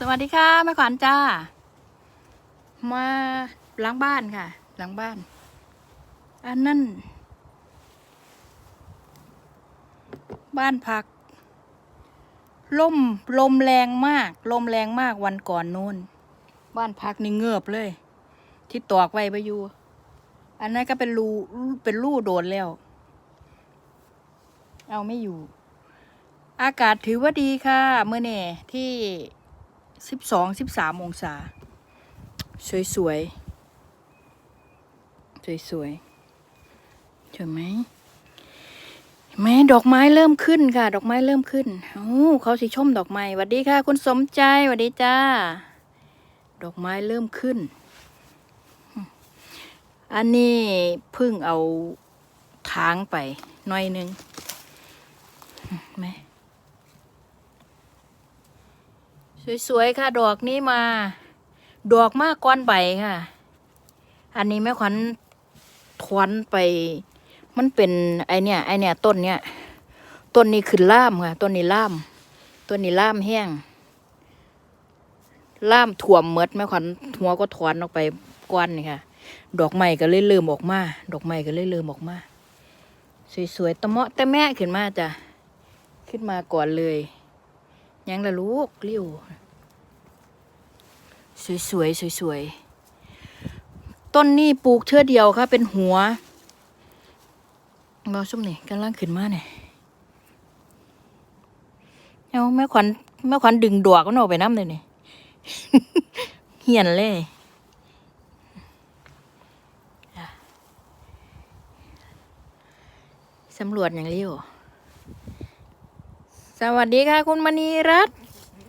สวัสดีค่ะแม่ขวัญจ้า มาล้างบ้านค่ะหลังบ้าน อันนั้นบ้านพัก ลมลมแรงมาก ลมแรงมากวันก่อนนู้น บ้านพักนี่เงือบเลย ที่ตอกไว้ไปอยู่ อันนั้นก็เป็นรูเป็นรูโดนแล้ว เอาไม่อยู่ อากาศถือว่าดีค่ะ เมื่อเนี่ยที่ สิบสองสิบสามองศา สวยสวยสวยสวยเห็นไหมเห็นไหมดอกไม้เริ่มขึ้นค่ะ ดอกไม้เริ่มขึ้นโอ้เขาสิชมดอกไม้สวัสดีค่ะ คุณสมใจสวัสดีจ้า ดอกไม้เริ่มขึ้น อันนี้พึ่งเอาทางไปหน่อยนึงไหม สวยๆค่ะ ดอกนี้มา ดอกมากก้อนใบค่ะ อันนี้แม่ขวัญถอนไป มันเป็นไอเนี่ยไอเนี่ย ต้นเนี่ยต้นนี้ขึ้นล่ามค่ะต้นนี้ล่ามต้นนี้ล่ามแห้งล่ามถ่วมเมดแม่ขวัญหัวก็ถอนออกไปก้อนนี่ค่ะ ดอกไม้ก็เลยเริ่มออกมา ดอกไม้ก็เลยเริ่มออกมา สวยๆตะเมาะตะแม่ขึ้นมาจ้ะขึ้นมาก่อนเลย ยังละลูกเลี้ยวสวยๆสวยๆต้นนี้ปลูกเทื่อเดียวค่ะเป็นหัวบอส้มนี่กำลังขึ้นมาเนี่ยเอาแม่ขวัญแม่ขวัญดึงดอกมันออกไปน้ำเลยนี่เหียนเลยสำรวจอย่างเลี้ยว สวัสดีค่ะคุณมณีรัตน์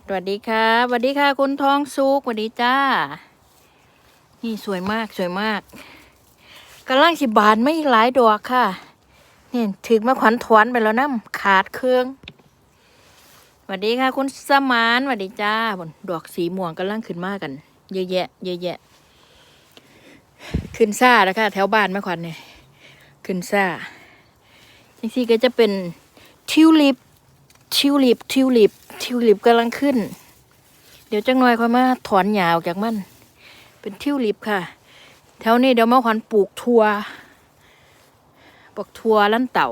สวัสดีค่ะสวัสดีค่ะคุณทองสุกสวัสดีจ้า นี่สวยมากสวยมากกำลังสิบานไม่หลายดอกค่ะนี่ถึงมาขวัญถวนไปแล้วน้ำขาดเครื่องสวัสดีค่ะ คุณสมานสวัสดีจ้าบนดอกสีม่วงกำลังขึ้นมากัน เยอะแยะ เยอะแยะ ขึ้นซ่าแล้วค่ะ แถวบ้านแม่ขวัญเนี่ยขึ้นซ่าจริงๆก็จะเป็นทิวลิป ทิวลิปทิวลิปทิวลิปกำลังขึ้น เดี๋ยวจังหน่อยค่อยมาถอนหยาออกจากมัน เป็นทิวลิปค่ะ แถวนี้เดี๋ยวมาขวัญปลูกทัวปลูกทัวลั่นเต่า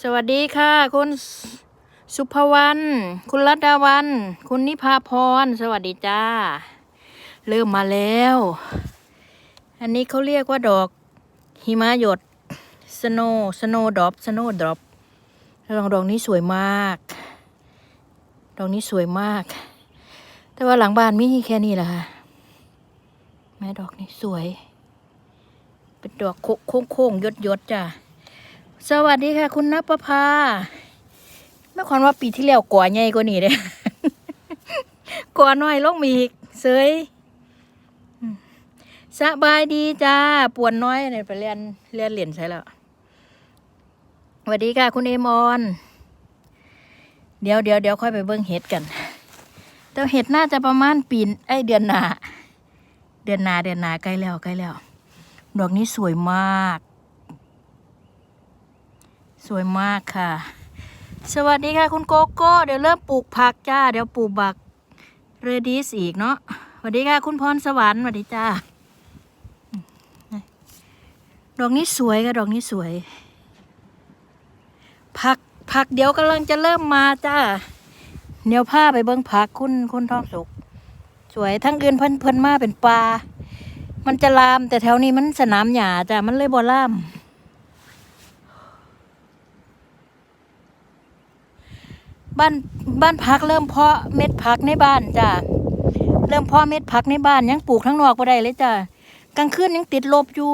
สวัสดีค่ะ คุณสุภวรรณคุณรัตดาวัน คุณนิพาพร สวัสดีจ้า เริ่มมาแล้ว อันนี้เขาเรียกว่าดอกหิมะหยด สโนสโนดรอปสโนดรอปดอกดอกนี้สวยมาก ดอกนี้สวยมาก แต่ว่าหลังบ้านมีแค่นี้แหละค่ะ แม่ดอกนี้สวย เป็นดอกโค้งโค้งยดยดจ้ะ สวัสดีค่ะ คุณนภพาแม่ขวัญว่าปีที่แล้วก่อใหญ่กว่านี้เลยก่อน้อยลงมีอีกเสยสบายดีจ้า ปวนน้อยเนี่ยไปเรียนเรียนเหรียญใช่แล้ว วัสดีค่ะ คุณเอมอน เดี๋ยวเดี๋ยวเดี๋ยวค่อยไปเบิ้งเห็ดกัน แต่เห็ดน่าจะประมาณปีนไอเดือนหนา เดือนหนาเดือนหนาใกล้แล้วใกล้แล้ว ดอกนี้สวยมาก สวยมากค่ะ สวัสดีค่ะ คุณโกโก้ เดี๋ยวเริ่มปลูกผักจ้า เดี๋ยวปลูกบักเรดิสอีกเนาะสวัสดีค่ะ คุณพรสวรรค์สวัสดีจ้า ดอกนี้สวยค่ะ ดอกนี้สวย ผักผักเดี๋ยวกำลังจะเริ่มมาจ้าเดี๋ยวผ้าไปเบิ้งผักคุณคุณท้องสุก สวยทั้งอื่นเพิ่นเพิ่นมาเป็นปลา มันจะลาม แต่แถวนี้มันสนามหญ้าจ้ะมันเลยบ่ลาม บ้านบ้านพักเริ่มเพาะเม็ดผักในบ้านจ้ะเริ่มเพาะเม็ดผักในบ้านยังปลูกทั้งนอกบ่ได้เลยจ้ะกลางคืนยังติดลบอยู่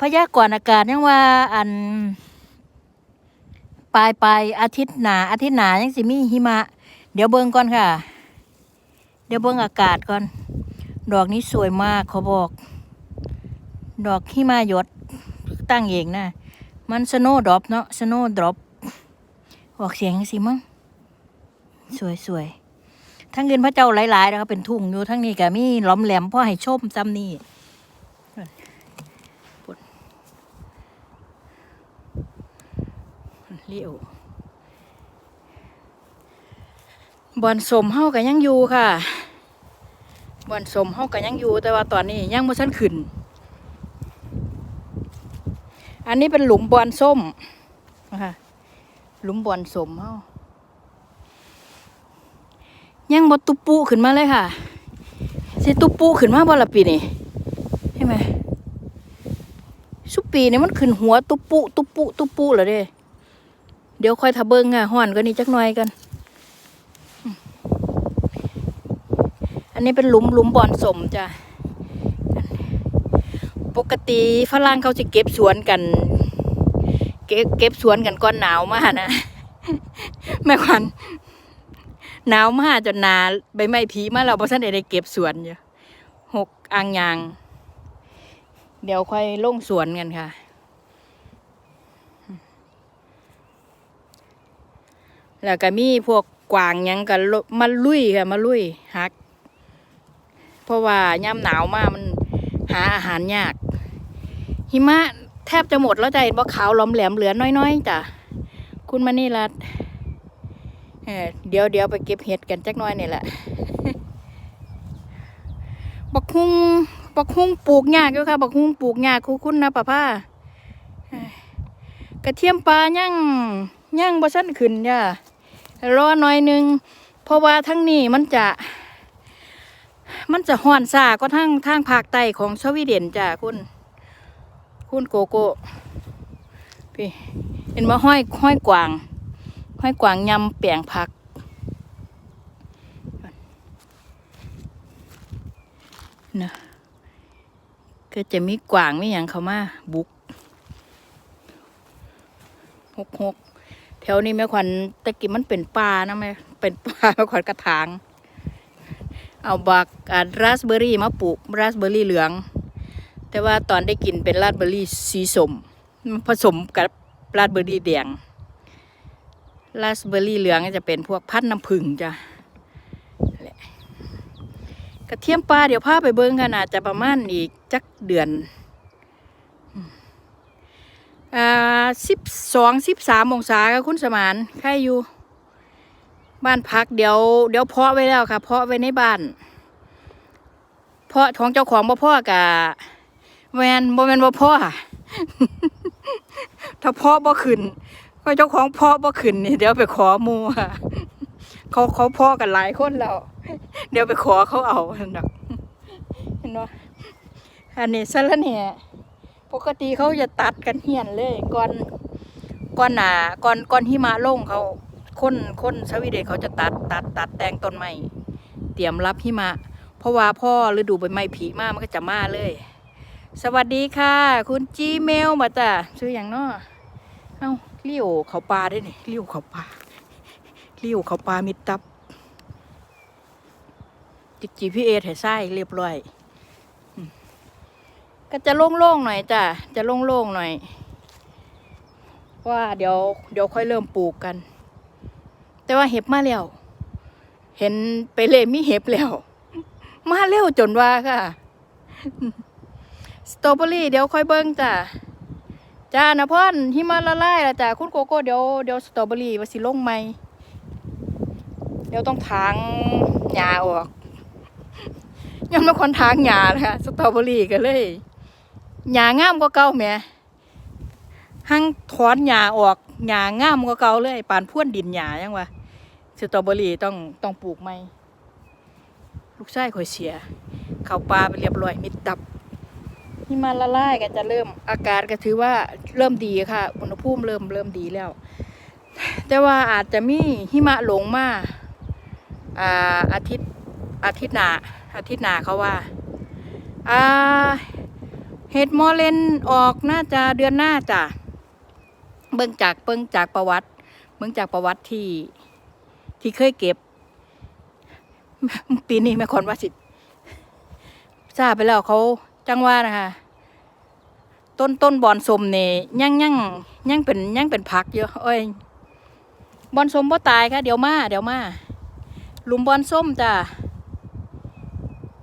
พยากรณ์อากาศยังว่าอัน ปลายปลายอาทิตย์หนาอาทิตย์หนายังสิมีหิมะ เดี๋ยวเบิ่งก่อนค่ะ เดี๋ยวเบิ่งอากาศก่อน ดอกนี้สวยมากเขาบอก ดอกหิมะหยดตั้งเองนะ มันสโนดรอปเนาะสโนดรอปออกเสียงสิมั้งสวยสวยทั้งเงินพระเจ้าหลายๆนะครับเป็นทุ่งอยู่ทั้งนี้ก็มีหล้อมแหลมพ่อให้ชมซ้ำนี่ เลี้ยวบอนสมเฮาก็ยังอยู่ค่ะบอนสมเฮาก็ยังอยู่ แต่ว่าตอนนี้ยังบ่ทันขึ้น อันนี้เป็นหลุมบอนส้มนะคะหลุมบอนสมเฮายังบ่ตุปุขึ้นมาเลยค่ะสิตุปุขึ้นมาบ่ละปีนี่ใช่ไหมสุปีนี่มันขึ้นหัวตุปุตุปุตุปุแล้วเด้ เดี๋ยวค่อยทะเบิงอะห่อนก็นี่จักหน่อยกัน อันนี้เป็นหลุมหลุมบอนสมจ้ะ ปกติฝรั่งเขาจะเก็บสวนกัน เก็บเก็บสวนกันก่อนหนาวมากนะแม่ควันหนาวมากจนนาใบไม้ผีมาเราเพราะฉะนั้นได้เก็บสวนอยู่หกอ่างยาง เดี๋ยวค่อยลงสวนกันค่ะ แล้วก็มีพวกกวางยังกันมาลุยค่ะมาลุยฮัก เพราะว่าย่ำหนาวมากมันหาอาหารยาก หิมะแทบจะหมดแล้วใจบ่ขาวล้อมแหลมเหลือน้อยๆจ้ะคุณมานี่รัดเเดี๋ยวเดี๋ยวไปเก็บเห็ดกันจักน้อยนี่แหละบักฮุงบักฮุงปลูกยากอยู่ค่ะบักฮุงปลูกยากคุณคุณนะป้าป้ากระเทียมปลาย่างย่างบ่สั้นขึ้นจ้ะ รอหน่อยนึง เพราะว่าทั้งนี้มันจะ มันจะห่อนซาก็ทั้งทางภาคใต้ของสวีเดนจ้ะคุณ คุณโกโก้พี่เห็นว่าห้อยห้อยกวาง ห้อยกวางยำแปลงผักนะก็จะมีกวางมีอย่างเขามาบุกหกหก แถวนี้แม่ขวัญตะกี้มันเป็นป่านะแม่เป็นป่าแม่ขวัญกระถาง เอาบักอาราสเบอร์รี่มาปลูกราสเบอร์รี่เหลือง แต่ว่าตอนได้กินเป็นราสเบอร์รี่สีสมผสมกับราสเบอร์รี่แดงราสเบอร์รี่เหลืองจะเป็นพวกพันธุ์น้ำผึ้งจ้ะกระเทียมปลาเดี๋ยวพาไปเบิ้งกันอาจจะประมาณอีกจักเดือน อ่าสิบสองสิบสามองศาค่ะคุณสมานใครอยู่ บ้านพักเดี๋ยวเดี๋ยวเพาะไว้แล้วค่ะ เพาะไว้ในบ้าน เพาะของเจ้าของบ่พ่อกะแวนบ่แมนบ่พ่อถ้าเพาะบ่ขึ้นก็เจ้าของเพาะบ่ขึ้นนี่เดี๋ยวไปขอมูค่ะเขาเขาพาะกันหลายคนแล้ว เดี๋ยวไปขอเขาเอาหั่นดอกเห็นบ่อันนี้ซะแล้วเนี่ย ปกติเขาจะตัดกันเหียนเลยก่อนก่อนหนาก่อนก่อนหิมะลงเขาคนคนสวีเดนเขาจะตัดตัดตัดแต่งต้นไม้เตรียมรับหิมะ เพราะว่าพ่อฤดูใบไม้ผลิมามันก็จะมาเลย สวัสดีค่ะ คุณจีเมลมาจ้ะชื่ออย่างนาะเอ้าเลี้ยวเขาปลาได้นี่เลี้ยวเขาปลาเลี้ยวเขาปลามิดตับจิกจีพีเอถ่ายไส้เรียบร้อย ก็จะโล่งๆหน่อยจ้ะจะโล่งๆหน่อย ว่าเดี๋ยวเดี๋ยวค่อยเริ่มปลูกกัน แต่ว่าเห็บมาแล้วเห็นไปเลยมีเห็บแล้วมาเร็วจนว่าค่ะสตรอเบอรี่เดี๋ยวค่อยเบิ้งจ้ะจ้านะพ่อนหิมาละลายละจ้ะคุณโกโก้เดี๋ยวเดี๋ยวสตรอเบอรี่ว่าสิลงไหมเดี๋ยวต้องถางหญ้าออกยังไม่คนถางหญ้าเลยค่ะสตรอเบอรี่กันเลย หญ้างามกว่าเก่าแม่หั่งถอนหญ้าออกหญ้างามกว่าเก่าเลยปานพ่วนดินหญ้ายังวะสตรอเบอรี่ต้องต้องปลูกไหมลูกชายข่อยเสียเข้าป่าไปเรียบร้อยมิดตับหิมาละลายก็จะเริ่มอากาศก็ถือว่าเริ่มดีค่ะ อุณหภูมิเริ่มเริ่มดีแล้ว แต่ว่าอาจจะมีหิมะหลงมาอาอาทิตย์อาทิตย์หน้าอาทิตย์หน้าเขาว่าอ่า เห็ดมอเลนออกน่าจะเดือนหน้าจ้ะเบิ่งจากเบิ่งจากประวัติเบิ่งจากประวัติที่ที่เคยเก็บ ปีนี้แม่คนว่าสิทราบไปแล้วเขาจังว่านะคะต้นต้นบอนสมเนี่ยยังยังยังเป็นยังเป็นผักอยู่โอ้ยบอนสมบ่ตายค่ะเดี๋ยวมาเดี๋ยวมาหลุมบอนส้มจ้ะ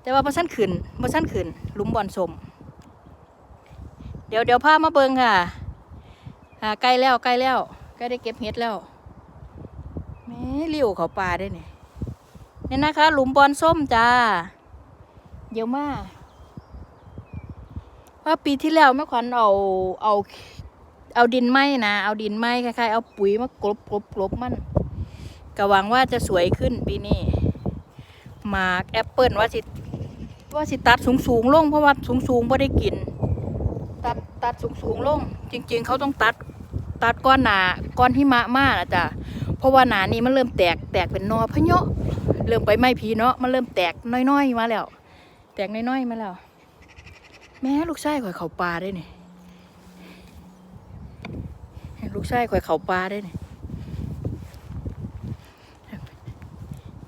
แต่ว่าบ่สั้นขึ้นบ่สั้นขึ้นหลุมบอนส้ม เดี๋ยวเดี๋ยวพามาเบิงค่ะอ่าใกล้แล้วใกล้แล้วใกล้ได้เก็บเห็ดแล้วแม่เลี้ยวเขาป่าได้เนี่ยเนี่ยนะคะ หลุมบอลส้มจ้าเยอะมากว่าปีที่แล้วแม่ขวัญเอาเอาเอาดินไม้นะ เอาดินไม้คล้ายๆ เอาปุ๋ยมากลบกลบกลบมันก็หวังว่าจะสวยขึ้นปีนี้มากแอปเปิลว่าสิว่าสิตัดสูงสูงๆลงเพราะว่าสูงสูงๆไ่ได้กิน ตัดสูงสูงลง จริง ๆ เขาต้องตัดตัดก้อนหนาก้อนหิมะมากนะจ๊ะเพราะว่าหนานี้มันเริ่มแตกแตกเป็นนอพะเนาะเริ่มไปไหม้ผีเนาะมันเริ่มแตกน้อยๆมาแล้ว แตกน้อยๆมาแล้ว แม่ลูกชายข่อยเขาปลาได้เนี่ยลูกชายข่อยเขาปลาได้เนี่ย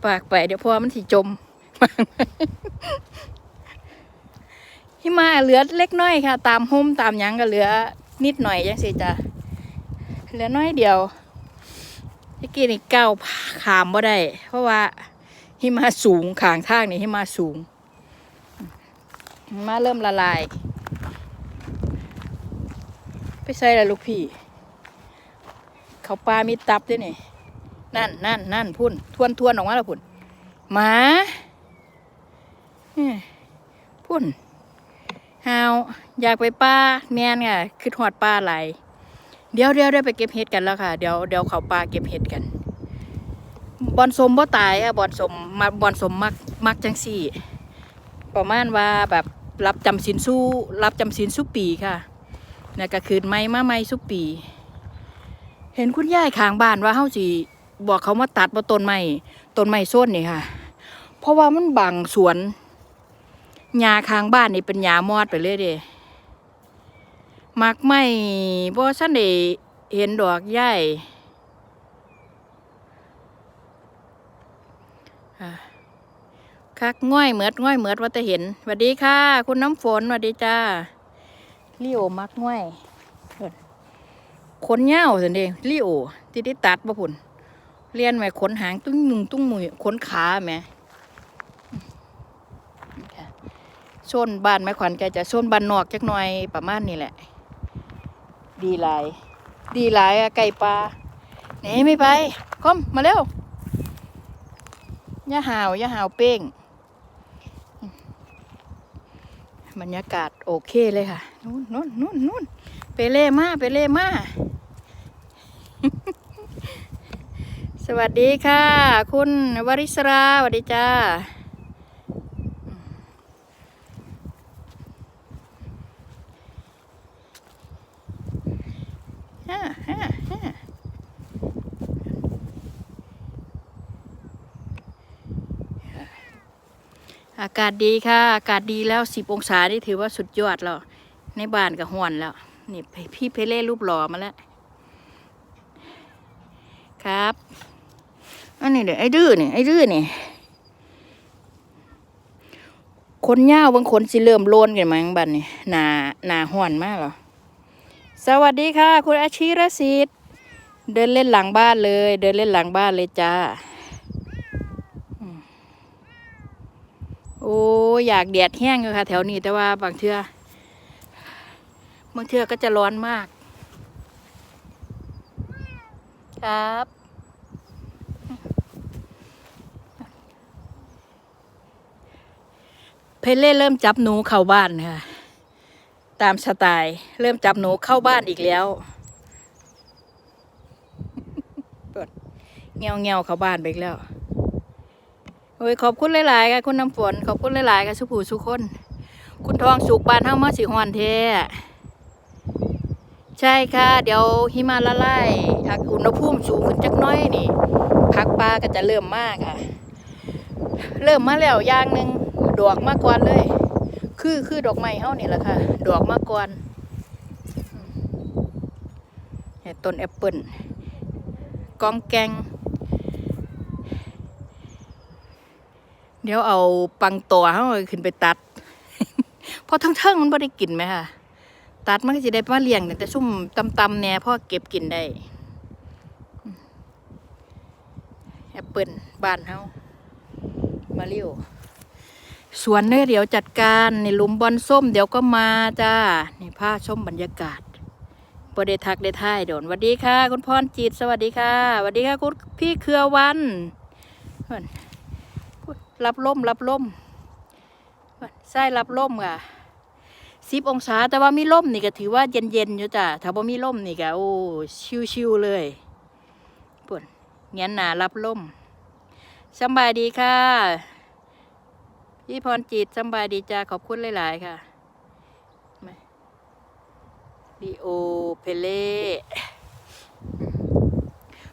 ปากไปเดี๋ยวพอมันสิจม หิมาเหลือเล็กน้อยค่ะ ตามห่มตามยังก็เหลือนิดหน่อยจังสิจ้ะเหลือน้อยเดียวเมื่อกี้นี่ก้าวขามบ่ได้ เพราะว่าหิมาสูงขางทางนี่หิมาสูงหิมาเริ่มละลาย ไปใส่ละลูกพี่ เขาปลามีตับด้วยนี่ นั่นนั่นนั่นพุ่น ทวนทวนออกมาแล้วพุ่นหมาพุ่น ฮาวอยากไปป้าแมนค่ะคือหอดปลาไหลเดี๋ยวเดี๋ยวได้ไปเก็บเห็ดกันแล้วค่ะ เดี๋ยวเดี๋ยวเขาปลาเก็บเห็ดกันบอนสมบ่ตายค่ะบอนสมมาบอนสมมักมักจังสี่ ประมาณว่าแบบรับจำสินสู้รับจำสินสู้ปีค่ะนี่ก็คืนไม้มาไม้สู้ปี เห็นคุณยายข้างบ้านว่าเฮาสิบอกเขามาตัดบ่ต้นไม้ต้นไม้ส้นนี่ค่ะ เพราะว่ามันบังสวน หญ้าข้างบ้านนี่เป็นหญ้ามอดไปเลยเด้มักไม้บ่ซันได้เห็นดอกยายอ่คักง่อยเหมือดง่อยเหมือดว่าแต่เห็นสวัสดีค่ะ คุณน้ำฝนสวัสดีจ้าลิโอมักง่อยขนเง่าสิเดลิโอที่ได้ตัดบ่พุ่นเรียนไว้ขนหางตุ้งมุงตุ้งมุยขนขาแหมค่ะ โซนบ้านแม่ขวัญแกจะโซนบ้านนอกจักหน่อยประมาณนี้แหละ ดีหลาย ดีหลายอะไก่ปลาหนีไม่ไปคอมมาเร็วย่าหาวย่าหาวเป้งบรรยากาศโอเคเลยค่ะนู่นนู่นนู่นนู่นไปเล่มาไปเล่มา สวัสดีค่ะ คุณวริศราสวัสดีจ้า ฮ่าฮ่าฮ่าอากาศดีค่ะ อากาศดีแล้วสิบองศานี่ถือว่าสุดยอดแล้ว ในบ้านก็ห่วนแล้ว นี่พี่เพเล่รูปหล่อมาแล้ว ครับ อันนี้เดี๋ยวไอ้ดื้อนี่ไอ้ดื้อนี่คนยาวบางคนสิเริ่มโลนกันมั้งบัดนี่หนาหนาห่อนมากเหรอ สวัสดีค่ะ คุณอาชีรสิทธิ์เดินเล่นหลังบ้านเลย เดินเล่นหลังบ้านเลยจ้าโอ้อยากแดดแห้งอยู่ค่ะ แถวนี้แต่ว่าบางเทือบางเทือก็จะร้อนมาก ครับ เพลเล่เริ่มจับหนูเข้าบ้านค่ะ ตามสไตล์ เริ่มจับหนูเข้าบ้านอีกแล้วเงี้ยวเงี้ยวเข้าบ้านไปอีกแล้วโอ้ยขอบคุณหลายๆค่ะคุณน้ำฝนขอบคุณหลายๆค่ะสุภูสุคน คุณทองสุกบานเฮามาสิฮอนแท้ใช่ค่ะ เดี๋ยวหิมาละลายอุณหภูมิสูงขึ้นจักน้อยนี่พักปลาก็จะเริ่มมากค่ะ เริ่มมาแล้วอย่างหนึ่งดอกมากกว่าเลย คือคือดอกไม้เฮานี่แหละค่ะ ดอกมากกวนต้นแอปเปิลกองแกง เดี๋ยวเอาปังตัวเฮาขึ้นไปตัด เพราะทั้งเทิงๆมันไม่ได้กินไหมค่ะ ตัดมันก็จะได้มาเลี้ยงแต่ซุ่มตำๆเนี่ยพ่อเก็บกินได้แอปเปิลบ้านเฮามาเรียว สวนเนี่ยเดี๋ยวจัดการในหลุมบอลส้มเดี๋ยวก็มาจ้านี่ผ้าชมบรรยากาศบได้ทักได้ท่ายโดนสวัสดีค่ะ คุณพรจิตสวัสดีค่ะสวัสดีค่ะคุณพี่เครือวันรับลมรับลมใช่รับลมค่ะสิบองศาแต่ว่ามีลมนี่ก็ถือว่าเย็นเย็นๆอยู่จ้ะถ้าบ่มีลมนี่ก็โอ้ชิวๆเลยปุ่นเงี้ยหนารับลมสบายดีค่ะ พี่พรจิตสบายดีจ้าขอบคุณหลาย ๆ ค่ะดีโอเพเล่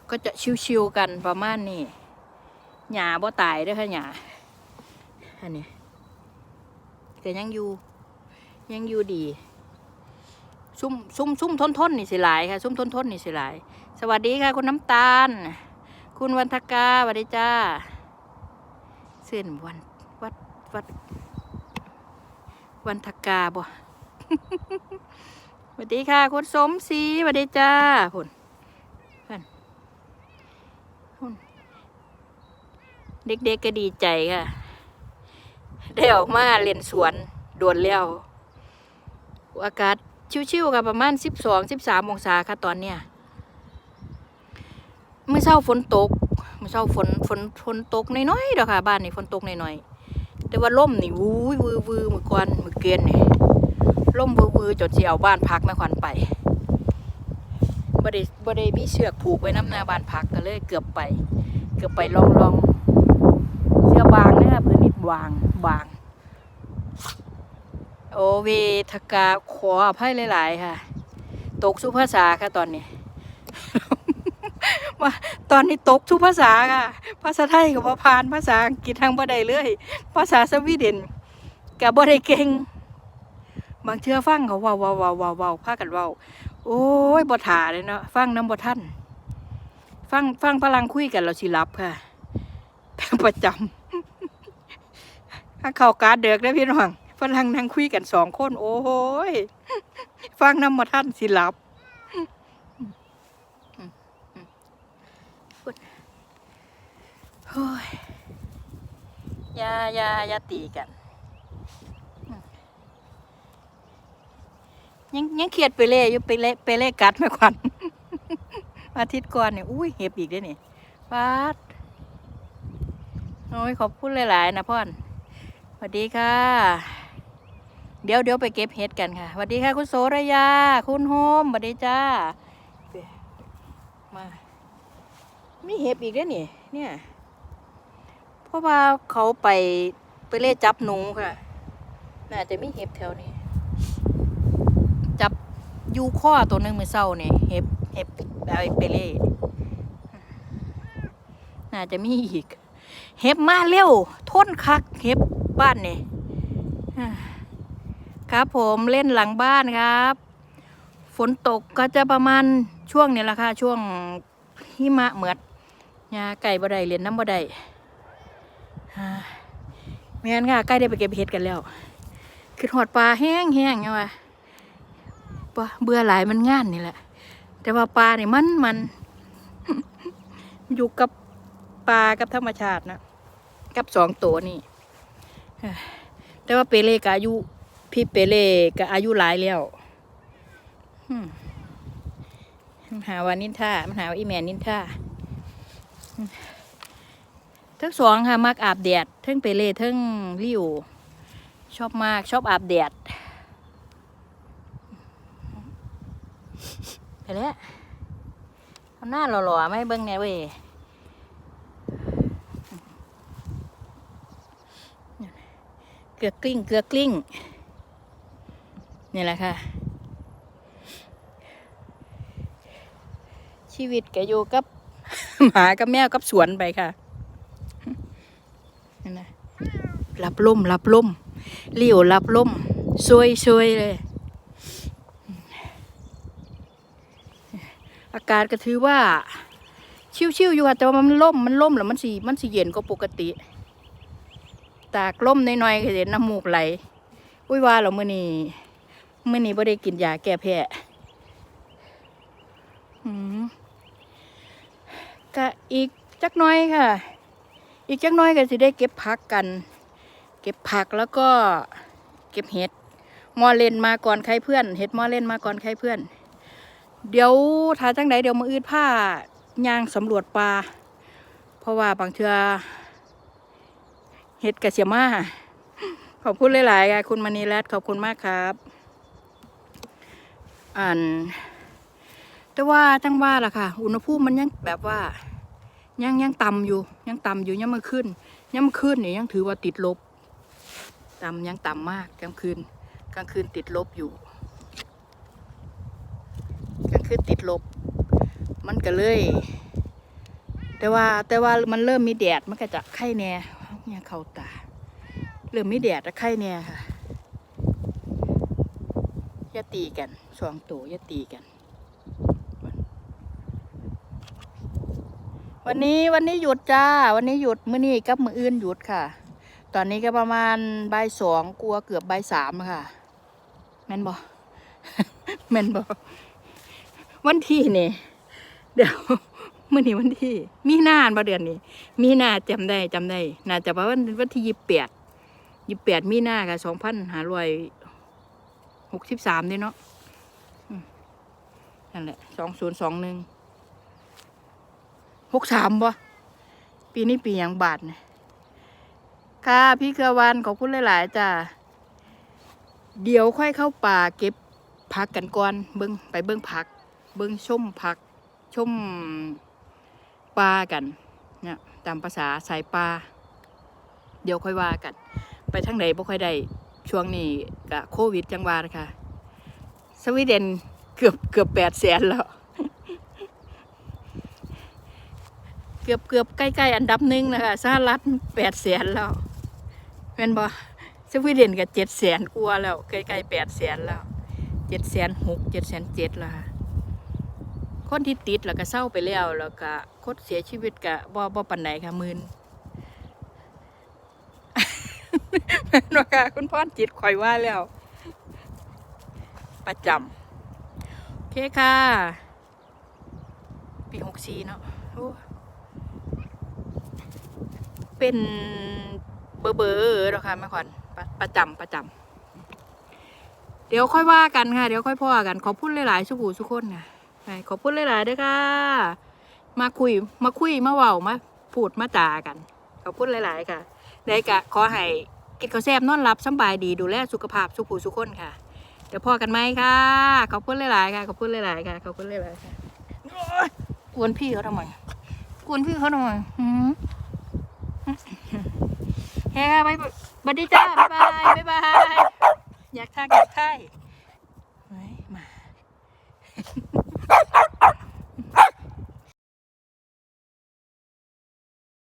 ก็จะชิวๆกันประมาณนี้หญ้าบ่ตายด้วยค่ะหญ้าอันนี้ก็ยังอยู่ ยังอยู่ดี ซุ่มซุ่มซุ่มทนทนๆนี่สิหลายค่ะ ซุ่มทนทนๆนี่สิหลาย สวัสดีค่ะ คุณน้ำตาล คุณวันทกาสวัสดีจ้าเส้นวัน วัดวันทกาบ่สวัสดีค่ะคุณสมศรีสวัสดีจ้าพุ่นพุ่นเด็กๆก็ดีใจค่ะ ได้ออกมาเล่นสวนดวนแล้ว อากาศชิวๆกับประมาณสิบสองสิบสามองศาค่ะตอนเนี้ยเมื่อเช้าฝนตกเมื่อเช้าฝนฝนฝนตกน้อยๆเด้อค่ะ บ้านนี่ฝนตกน้อยๆ แต่ว่าล่มนี่วูวือวือเมื่อก่อนเมื่อเกินนี่ล่มวือวือจนสิเอาบ้านพักแม่ควันไปบ่ได้บ่ได้มีเชือกผูกไว้น้ำหน้าบ้านพักก็เลยเกือบไป เกือบไปลองลองเสื้อบางนะครับพื้นนิดบางบาง โอเวทกาขออภัยหลาย ๆ ค่ะ ตกสุภาษาค่ะตอนนี้ ว่าตอนนี้ตกทุกภาษาค่ะ ภาษาไทยกับพานภาษาอังกฤษทางบ่ได้เลย ภาษาสวีเดนกับบ่ได้เก่ง บางเชื่อฟังเขาว้าวาวาวาวาพากันว้าโอ้ยบ่ถาเลยเนาะฟังน้ำบ่ท่านฟังฟังพลังคุยกันเราสิรับค่ะประจำถ้าเข้าการเดือกได้พี่น้องฝรั่งนั่งคุยกันสองคน โอ้ยฟังน้ำมาท่านสิห ลับโอ้ยอยาอยาอยาตีกันยังยังเครียดไปเล่อยู่ไปเล่ไปเล่กัดแม่ควันอาทิตย์ก่อนเนี่ยอุ้ยเห็บอีกได้อนี่ฟาดโอ้ยขอบคุณหลาย ๆ นะพ่อนสวัสดีค่ะ เดี๋ยวเดี๋ยวไปเก็บเห็ดกันค่ะสวัสดีค่ะ คุณโสระยา คุณโฮมสวัสดีจ้ามา มีเห็บอีกแล้วนี่ เนี่ย เพราะว่าเขาไปไปเล่จับหนูค่ะ น่าจะมีเห็บแถวนี้ จับยูข้อตัวหนึ่งมือเศร้าเนี่ยเห็บเห็บไปไปเล่ น่าจะมีอีก เห็บมาเร็วทนคัก เห็บบ้านนี่ครับผมเล่นหลังบ้านครับ ฝนตกก็จะประมาณช่วงนี้แหละค่ะ ช่วงหิมะเหมือด ยาไก่บ่ได้เรียนน้ำบ่ได้อ่าไม่งั้นค่ะใกล้ได้ไปเก็บเห็ดกันแล้วคือหอดปลาแห้งแห้งๆไงวะบ่เบื่อหลายมันงานนี่แหละ แต่ว่าปลาเนี่ยมันมันอยู่กับปลากับธรรมชาตินะกับสองตัวนี่เอ้อแต่ว่าเปเล่ก็อายุ พี่เปเล่ก็อายุหลายแล้วอืมมันหาว่านินทามันหาว่าอีแมนนินทาอืม ทั้งสองค่ะมักอาบแดดทั้งเปเล่ทั้งลิวชอบมากชอบอาบแดดไปแล้วเอาหน้าหล่อๆมาให้เบิ้งแหน่เว้ยเกลือกลิ้งเกลือกลิ้งนี่แหละค่ะ ชีวิตก็อยู่กับ หมากับแมวกับสวนไปค่ะนั่นนะรับลมรับลมเลี้ยวรับลมซวยซวยเลย อากาศก็ถือว่า ชิวๆอยู่ค่ะแต่ว่ามันล่มมันล่มแล้วมันสีมันสีเย็นกว่าปกติ ตากล่มน้อยๆก็เห็นน้ำมูกไหลอุ้ยว่าเราเมื่อนี้เมื่อนี้ไ่ได้กินยาแก้แพ้อืม ก็อีกจักน้อยค่ะ อีกจักน้อยก็สิได้เก็บผักกัน เก็บผักแล้วก็เก็บเห็ดมอเลนมาก่อนใครเพื่อน เห็ดมอเลนมาก่อนใครเพื่อน เดี๋ยวถ้าจังใดเดี๋ยวมาอืดผ้ายางสำรวจปลาเพราะว่าบางเทือเฮ็ดกระเสียมาขอบคุณหลายๆค่ะคุณมณีรัตน์ขอบคุณมากครับอ่าน แต่ว่าจังว่าล่ะค่ะ อุณหภูมิมันยังแบบว่า ยังยังต่ำอยู่ ยังต่ำอยู่ยังมาขึ้น ยังมาขึ้นเนี่ยยังถือว่าติดลบ ต่ำยังต่ำมากกลางคืน กลางคืนติดลบอยู่ กลางคืนติดลบ มันก็เลย แต่ว่าแต่ว่ามันเริ่มมีแดดมันก็จะไข้แน่เนี่ยเข้าตา เริ่มมีแดดจะไข้แน่ค่ะย่าตีกันสองตัวย่าตีกัน วันนี้วันนี้หยุดจ้า วันนี้หยุดมื้อนี้กับมื้ออื่นหยุดค่ะ ตอนนี้ก็ประมาณบ่ายสองกลัวเกือบบ่ายสามค่ะแม่นบอแม่นบอวันที่นี่เดี๋ยวมื่อนี้วันที่ มีหน้าบ่เดือนนี้ มีหน้าจำได้จำได้ น่าจะว่าวันวันที่ยี่สิบแปดยี่สิบแปดมีหน้ากับสองพันหารวยหกสิบสามเนาะอืมนั่นแหละสองศูนย์สองหนึ่ง หกสามบ่ปีนี้ปีหยังบาทเนี่ยค่ะพี่เครือวันขอบคุณหลายๆจ้าเดี๋ยวค่อยเข้าป่าเก็บผักกันก่อนเบิ้งไปเบิ้งผัก เบิ้งชมผักชมปลากันเนี่ยตามภาษาสายปลาเดี๋ยวค่อยว่ากัน ไปทางไหนบ่ค่อยได้ช่วงนี้กะโควิดจังหวานะคะสวีเดนเกือบเกือบแปดแสนแล้ว เกือบเกือบใกล้ๆอันดับหนึ่งนะคะสหรัฐแปดแสนแล้วแม่นบ่สวีเดนก็เจ็ดแสนกว่าแล้วใกล้ๆแปดแสนแล้วเจ็ดแสนหกเจ็ดแสนเจ็ดแล้วค่ะคนที่ติดแล้วก็เศร้าไปแล้วแล้วก็คนเสียชีวิตก็บ่บ่ปันไหนค่ะหมื่นแม่นว่าคุณพ่อจิตข่อยว่าแล้ว ประจำโอเคค่ะ ปีหกสี่เนาะ เป็นเบอร์เบอร์รอกค่ะแม่ขวัญประประจำประจำเดี๋ยวค่อยว่ากันค่ะ เดี๋ยวค่อยพ่อกัน ขอบคุณหลายๆสุขูสุกคนค่ะขอบคุณหลายๆด้วยค่ะ มาคุยมาคุยมาเว้ามาพูดมาจากัน ขอบคุณหลาย ๆ ค่ะได้กะขอให้กินข้าวแซ่บนอนหลับสบายดีดูแลสุขภาพสุขูสุขคนค่ะ เดี๋ยวพอกันไหมค่ะ ขอบคุณหลายๆค่ะขอบคุณหลายๆค่ะขอบคุณหลายๆค่ะกวนพี่เขาทำไมกวนพี่เขาทำไมหืม แฮ่บายบัดดีจ้าบายบายอยากทักอยากทยไว้มา